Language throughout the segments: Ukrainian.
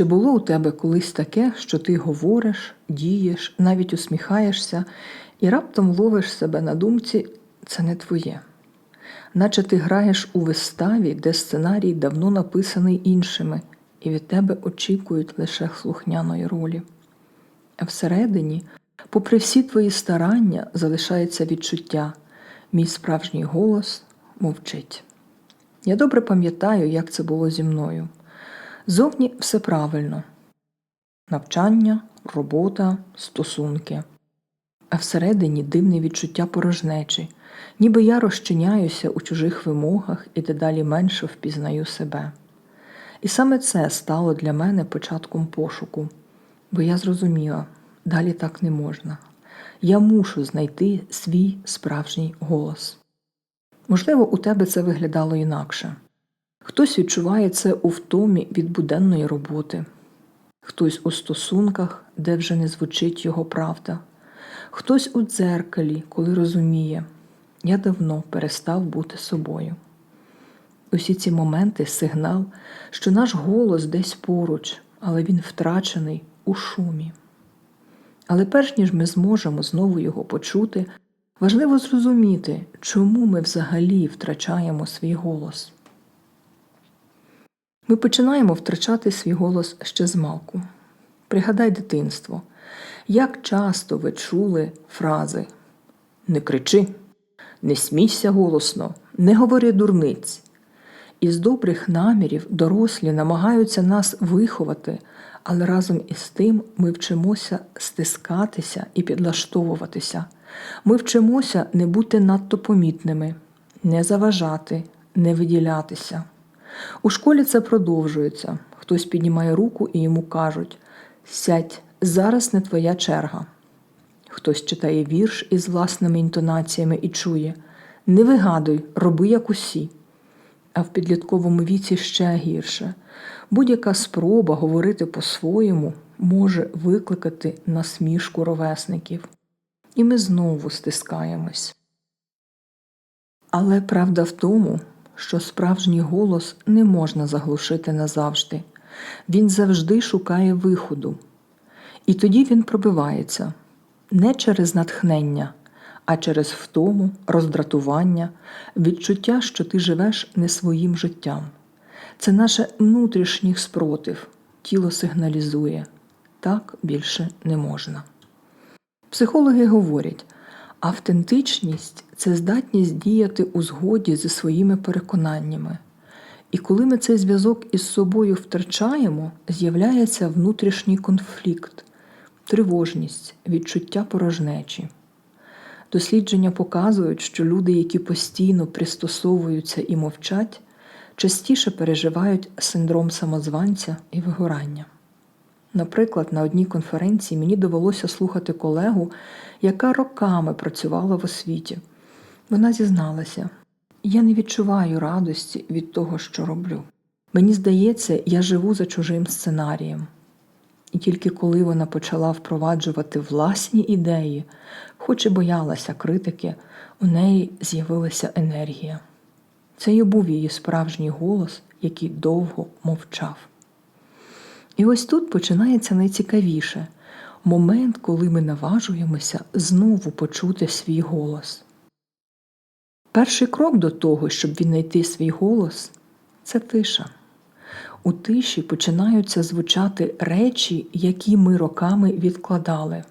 Чи було у тебе колись таке, що ти говориш, дієш, навіть усміхаєшся, і раптом ловиш себе на думці це не твоє? Наче ти граєш у виставі, де сценарій давно написаний іншими, і від тебе очікують лише слухняної ролі. А всередині, попри всі твої старання, залишається відчуття, мій справжній голос мовчить. Я добре пам'ятаю, як це було зі мною. Зовні все правильно навчання, робота, стосунки. А всередині дивне відчуття порожнечі, ніби я розчиняюся у чужих вимогах і дедалі менше впізнаю себе. І саме це стало для мене початком пошуку, бо я зрозуміла, далі так не можна. Я мушу знайти свій справжній голос. Можливо, у тебе це виглядало інакше. Хтось відчуває це у втомі від буденної роботи, хтось у стосунках, де вже не звучить його правда, хтось у дзеркалі, коли розуміє, я давно перестав бути собою. Усі ці моменти сигнал, що наш голос десь поруч, але він втрачений у шумі. Але перш ніж ми зможемо знову його почути, важливо зрозуміти, чому ми взагалі втрачаємо свій голос. Ми починаємо втрачати свій голос ще з малку. Пригадай дитинство, як часто ви чули фрази Не кричи, не смійся голосно, не говори дурниць. Із добрих намірів дорослі намагаються нас виховати, але разом із тим ми вчимося стискатися і підлаштовуватися. Ми вчимося не бути надто помітними, не заважати, не виділятися. У школі це продовжується. Хтось піднімає руку і йому кажуть Сядь, зараз не твоя черга. Хтось читає вірш із власними інтонаціями і чує Не вигадуй, роби як усі. А в підлітковому віці ще гірше. Будь-яка спроба говорити по-своєму може викликати насмішку ровесників. І ми знову стискаємось. Але правда в тому, що справжній голос не можна заглушити назавжди, він завжди шукає виходу. І тоді він пробивається не через натхнення, а через втому, роздратування, відчуття, що ти живеш не своїм життям. Це наше внутрішній спротив, тіло сигналізує так більше не можна. Психологи говорять, автентичність це здатність діяти у згоді зі своїми переконаннями. І коли ми цей зв'язок із собою втрачаємо, з'являється внутрішній конфлікт, тривожність, відчуття порожнечі. Дослідження показують, що люди, які постійно пристосовуються і мовчать, частіше переживають синдром самозванця і вигорання. Наприклад, на одній конференції мені довелося слухати колегу, яка роками працювала в освіті. Вона зізналася, я не відчуваю радості від того, що роблю. Мені здається, я живу за чужим сценарієм. І тільки коли вона почала впроваджувати власні ідеї, хоч і боялася критики, у неї з'явилася енергія. Це й був її справжній голос, який довго мовчав. І ось тут починається найцікавіше момент, коли ми наважуємося знову почути свій голос. Перший крок до того, щоб віднайти свій голос це тиша. У тиші починаються звучати речі, які ми роками відкладали.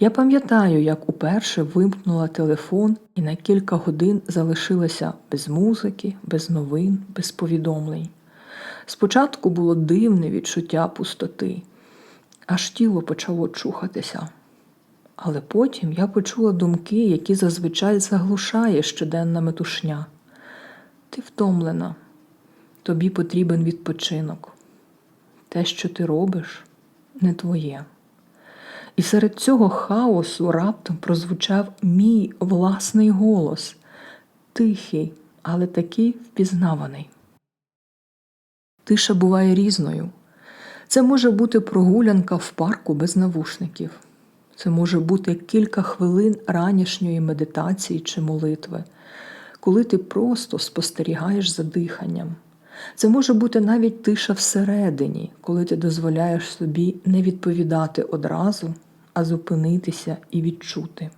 Я пам'ятаю, як уперше вимкнула телефон і на кілька годин залишилася без музики, без новин, без повідомлень. Спочатку було дивне відчуття пустоти, аж тіло почало чухатися. Але потім я почула думки, які зазвичай заглушає щоденна метушня. Ти втомлена, тобі потрібен відпочинок. Те, що ти робиш, не твоє. І серед цього хаосу раптом прозвучав мій власний голос, тихий, але такий впізнаваний. Тиша буває різною. Це може бути прогулянка в парку без навушників. Це може бути кілька хвилин ранішньої медитації чи молитви, коли ти просто спостерігаєш за диханням. Це може бути навіть тиша всередині, коли ти дозволяєш собі не відповідати одразу, а зупинитися і відчути.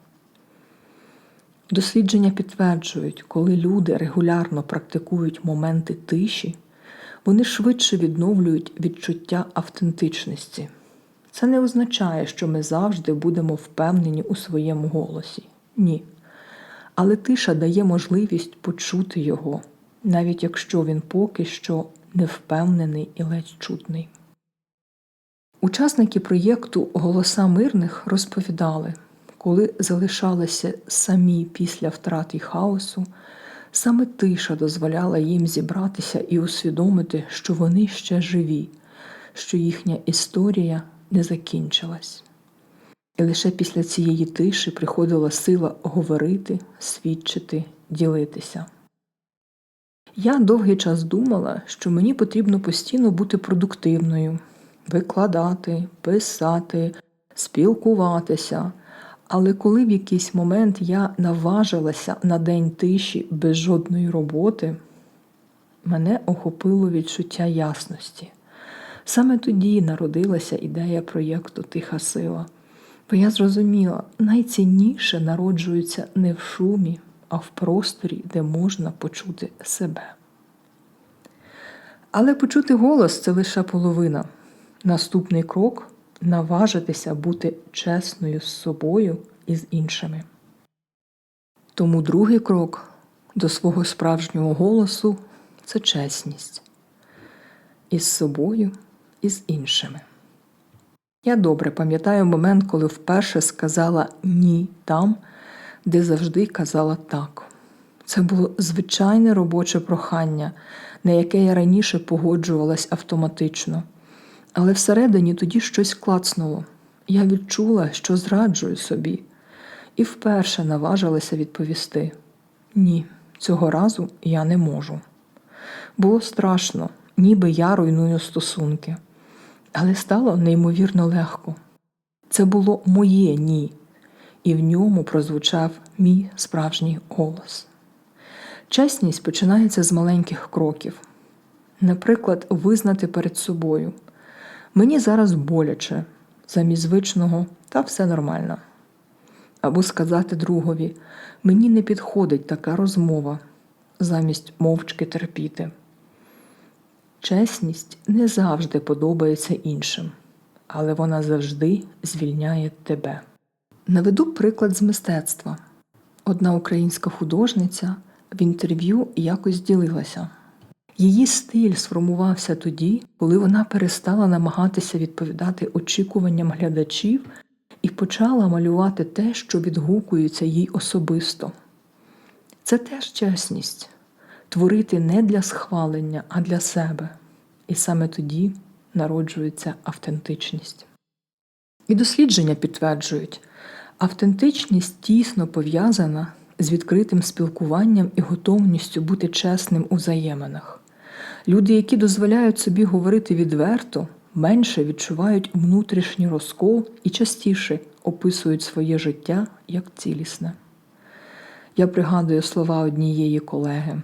Дослідження підтверджують, коли люди регулярно практикують моменти тиші, вони швидше відновлюють відчуття автентичності. Це не означає, що ми завжди будемо впевнені у своєму голосі. Ні. Але тиша дає можливість почути його, навіть якщо він поки що невпевнений і ледь чутний. Учасники проєкту Голоса мирних розповідали, коли залишалися самі після втрат і хаосу, саме тиша дозволяла їм зібратися і усвідомити, що вони ще живі, що їхня історія не закінчилась. І лише після цієї тиші приходила сила говорити, свідчити, ділитися. Я довгий час думала, що мені потрібно постійно бути продуктивною, викладати, писати, спілкуватися. Але коли в якийсь момент я наважилася на день тиші без жодної роботи, мене охопило відчуття ясності. Саме тоді народилася ідея проєкту Тиха сила, бо я зрозуміла, найцінніше народжується не в шумі, а в просторі, де можна почути себе. Але почути голос це лише половина. Наступний крок наважитися бути чесною з собою і з іншими. Тому другий крок до свого справжнього голосу це чесність із собою і з іншими. Я добре пам'ятаю момент, коли вперше сказала ні там, де завжди казала так. Це було звичайне робоче прохання, на яке я раніше погоджувалась автоматично. Але всередині тоді щось клацнуло. Я відчула, що зраджую собі, і вперше наважилася відповісти: ні, цього разу я не можу. Було страшно, ніби я руйную стосунки, але стало неймовірно легко. Це було моє ні, і в ньому прозвучав мій справжній голос. Чесність починається з маленьких кроків. Наприклад, визнати перед собою. Мені зараз боляче, замість звичного, та все нормально. Або сказати другові, мені не підходить така розмова, замість мовчки терпіти. Чесність не завжди подобається іншим, але вона завжди звільняє тебе. Наведу приклад з мистецтва. Одна українська художниця в інтерв'ю якось ділилася. Її стиль сформувався тоді, коли вона перестала намагатися відповідати очікуванням глядачів і почала малювати те, що відгукується їй особисто. Це теж чесність творити не для схвалення, а для себе. І саме тоді народжується автентичність. І дослідження підтверджують, автентичність тісно пов'язана з відкритим спілкуванням і готовністю бути чесним у взаєминах. Люди, які дозволяють собі говорити відверто, менше відчувають внутрішній розкол і частіше описують своє життя як цілісне. Я пригадую слова однієї колеги.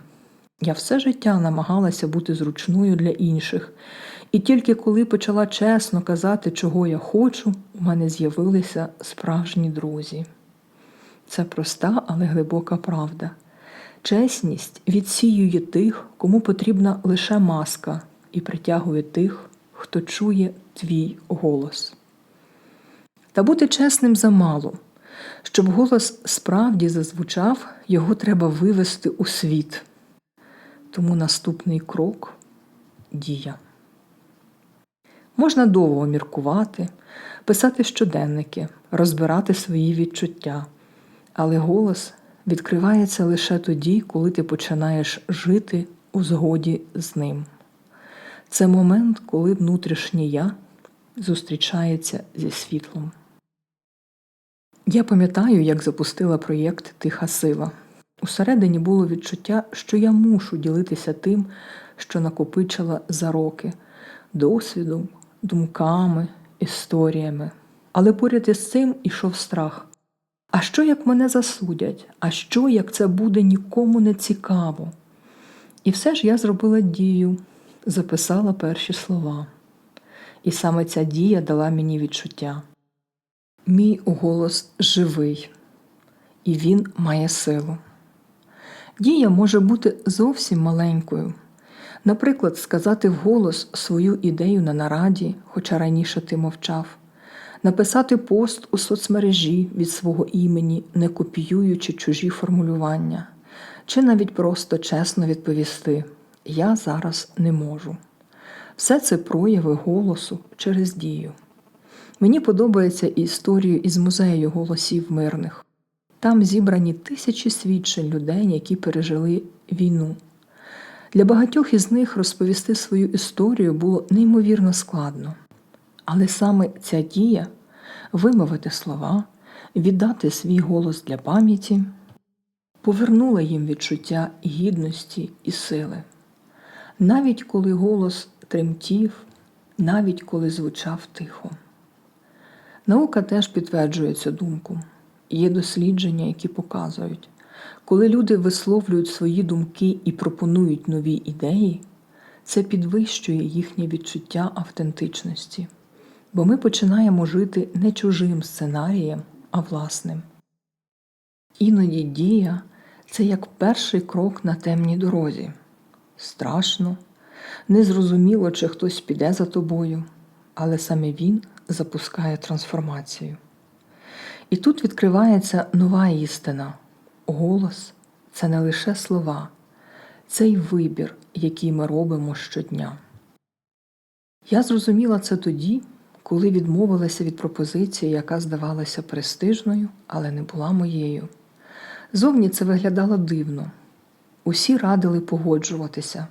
Я все життя намагалася бути зручною для інших, і тільки коли почала чесно казати, чого я хочу, у мене з'явилися справжні друзі. Це проста, але глибока правда. Чесність відсіює тих, кому потрібна лише маска, і притягує тих, хто чує твій голос. Та бути чесним замало. Щоб голос справді зазвучав, його треба вивести у світ. Тому наступний крок дія. Можна довго міркувати, писати щоденники, розбирати свої відчуття, але голос відкривається лише тоді, коли ти починаєш жити у згоді з ним. Це момент, коли внутрішнє я зустрічається зі світлом. Я пам'ятаю, як запустила проєкт Тиха сила. Усередині було відчуття, що я мушу ділитися тим, що накопичила за роки, досвідом, думками, історіями. Але поряд із цим ішов страх. А що як мене засудять? А що як це буде нікому не цікаво? І все ж я зробила дію, записала перші слова. І саме ця дія дала мені відчуття. Мій голос живий, і він має силу. Дія може бути зовсім маленькою. Наприклад, сказати вголос свою ідею на нараді, хоча раніше ти мовчав, написати пост у соцмережі від свого імені, не копіюючи чужі формулювання, чи навіть просто чесно відповісти Я зараз не можу. Все це прояви голосу через дію. Мені подобається історія із музею голосів мирних. Там зібрані тисячі свідчень людей, які пережили війну. Для багатьох із них розповісти свою історію було неймовірно складно. Але саме ця дія вимовити слова, віддати свій голос для пам'яті, повернула їм відчуття гідності і сили. Навіть коли голос тремтів, навіть коли звучав тихо. Наука теж підтверджує цю думку. Є дослідження, які показують, коли люди висловлюють свої думки і пропонують нові ідеї, це підвищує їхнє відчуття автентичності, бо ми починаємо жити не чужим сценарієм, а власним. Іноді дія це як перший крок на темній дорозі. Страшно, незрозуміло, чи хтось піде за тобою, але саме він запускає трансформацію. І тут відкривається нова істина. Голос це не лише слова, це й вибір, який ми робимо щодня. Я зрозуміла це тоді, коли відмовилася від пропозиції, яка здавалася престижною, але не була моєю. Зовні це виглядало дивно. Усі радили погоджуватися,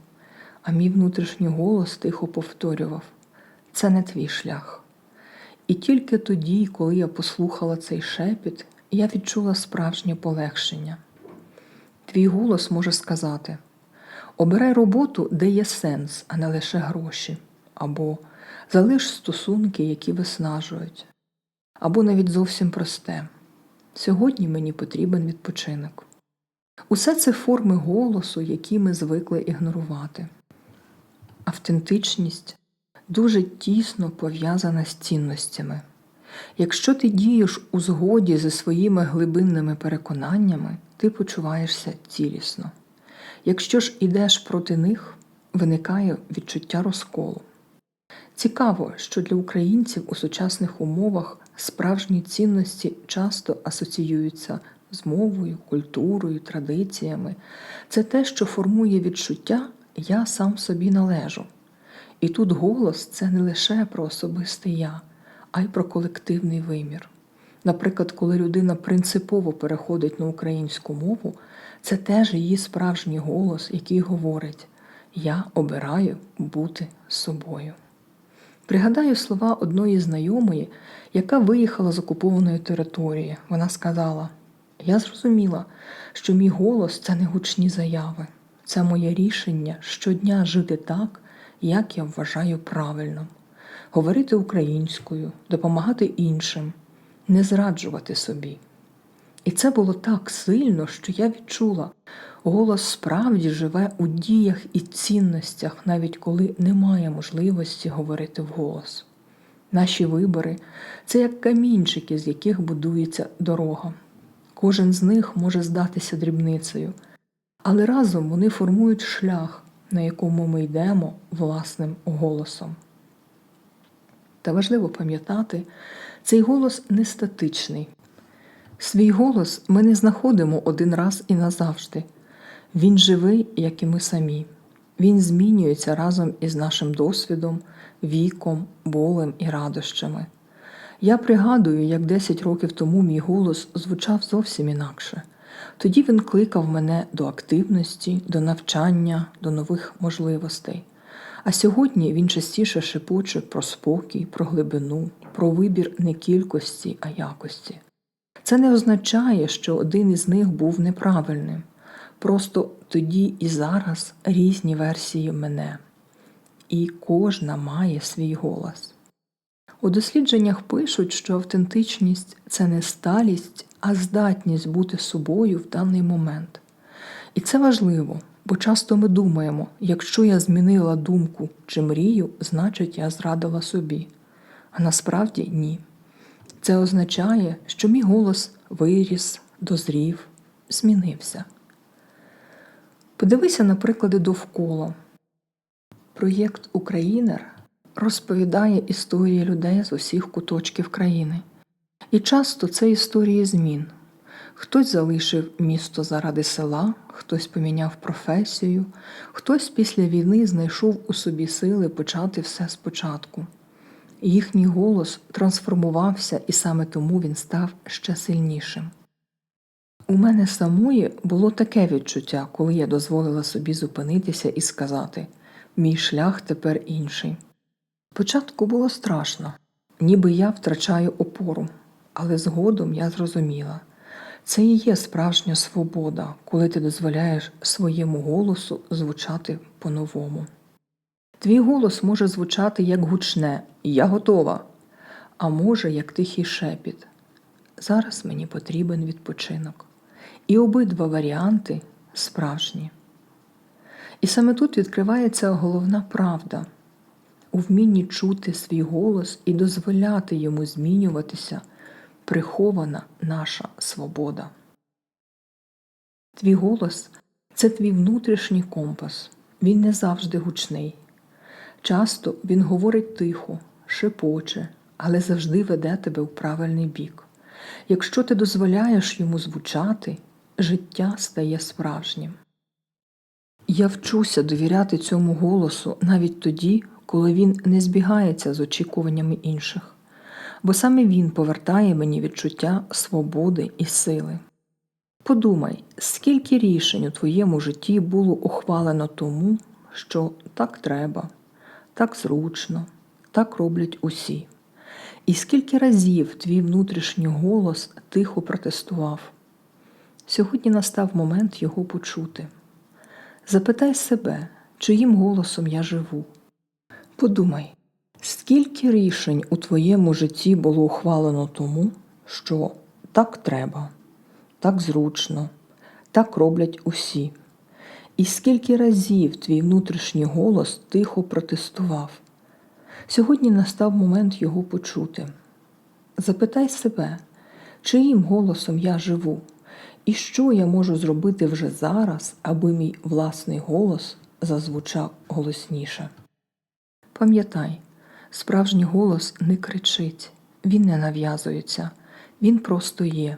а мій внутрішній голос тихо повторював це не твій шлях. І тільки тоді, коли я послухала цей шепіт, я відчула справжнє полегшення. Твій голос може сказати: обирай роботу, де є сенс, а не лише гроші, або залиш стосунки, які виснажують, або навіть зовсім просте. Сьогодні мені потрібен відпочинок. Усе це форми голосу, які ми звикли ігнорувати. Автентичність дуже тісно пов'язана з цінностями. Якщо ти дієш у згоді зі своїми глибинними переконаннями, ти почуваєшся цілісно. Якщо ж ідеш проти них, виникає відчуття розколу. Цікаво, що для українців у сучасних умовах справжні цінності часто асоціюються з мовою, культурою, традиціями. Це те, що формує відчуття Я сам собі належу. І тут голос це не лише про особисте я, а й про колективний вимір. Наприклад, коли людина принципово переходить на українську мову, це теж її справжній голос, який говорить Я обираю бути собою. Пригадаю слова одної знайомої, яка виїхала з окупованої території. Вона сказала: Я зрозуміла, що мій голос це не гучні заяви, це моє рішення щодня жити так, як я вважаю правильним, говорити українською, допомагати іншим, не зраджувати собі. І це було так сильно, що я відчула, голос справді живе у діях і цінностях, навіть коли немає можливості говорити вголос. Наші вибори це як камінчики, з яких будується дорога. Кожен з них може здатися дрібницею, але разом вони формують шлях, на якому ми йдемо власним голосом. Та важливо пам'ятати, цей голос не статичний. Свій голос ми не знаходимо один раз і назавжди. Він живий, як і ми самі. Він змінюється разом із нашим досвідом, віком, болем і радощами. Я пригадую, як 10 років тому мій голос звучав зовсім інакше. Тоді він кликав мене до активності, до навчання, до нових можливостей. А сьогодні він частіше шепоче про спокій, про глибину, про вибір не кількості, а якості. Це не означає, що один із них був неправильним. Просто тоді і зараз різні версії мене, і кожна має свій голос. У дослідженнях пишуть, що автентичність це не сталість, а здатність бути собою в даний момент. І це важливо, Бо часто ми думаємо, якщо я змінила думку чи мрію, значить я зрадила собі. А насправді ні. Це означає, що мій голос виріс, дозрів, змінився. Подивися на приклади довкола. Проєкт Українер розповідає історії людей з усіх куточків країни. І часто це історії змін. Хтось залишив місто заради села, хтось поміняв професію, хтось після війни знайшов у собі сили почати все спочатку. Їхній голос трансформувався, і саме тому він став ще сильнішим. У мене самої було таке відчуття, коли я дозволила собі зупинитися і сказати мій шлях тепер інший. Спочатку було страшно, ніби я втрачаю опору, але згодом я зрозуміла це і є справжня свобода, коли ти дозволяєш своєму голосу звучати по-новому. Твій голос може звучати як гучне Я готова, а може як тихий шепіт. Зараз мені потрібен відпочинок. І обидва варіанти справжні. І саме тут відкривається головна правда у вмінні чути свій голос і дозволяти йому змінюватися, прихована наша свобода. Твій голос це твій внутрішній компас. Він не завжди гучний. Часто він говорить тихо, шепоче, але завжди веде тебе в правильний бік. Якщо ти дозволяєш йому звучати, життя стає справжнім. Я вчуся довіряти цьому голосу навіть тоді, коли він не збігається з очікуваннями інших, бо саме він повертає мені відчуття свободи і сили. Подумай, скільки рішень у твоєму житті було ухвалено тому, що так треба, так зручно, так роблять усі. І скільки разів твій внутрішній голос тихо протестував. Сьогодні настав момент його почути. Запитай себе, чиїм голосом я живу. Подумай, скільки рішень у твоєму житті було ухвалено тому, що так треба, так зручно, так роблять усі. І скільки разів твій внутрішній голос тихо протестував. Сьогодні настав момент його почути. Запитай себе, чиїм голосом я живу, і що я можу зробити вже зараз, аби мій власний голос зазвучав голосніше. Пам'ятай, справжній голос не кричить, він не нав'язується, він просто є,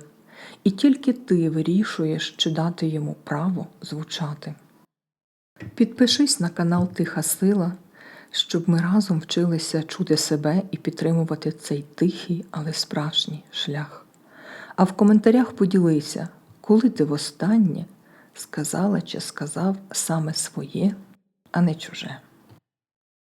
і тільки ти вирішуєш, чи дати йому право звучати. Підпишись на канал Тиха Сила, щоб ми разом вчилися чути себе і підтримувати цей тихий, але справжній шлях. А в коментарях поділися, коли ти востаннє сказала чи сказав саме своє, а не чуже.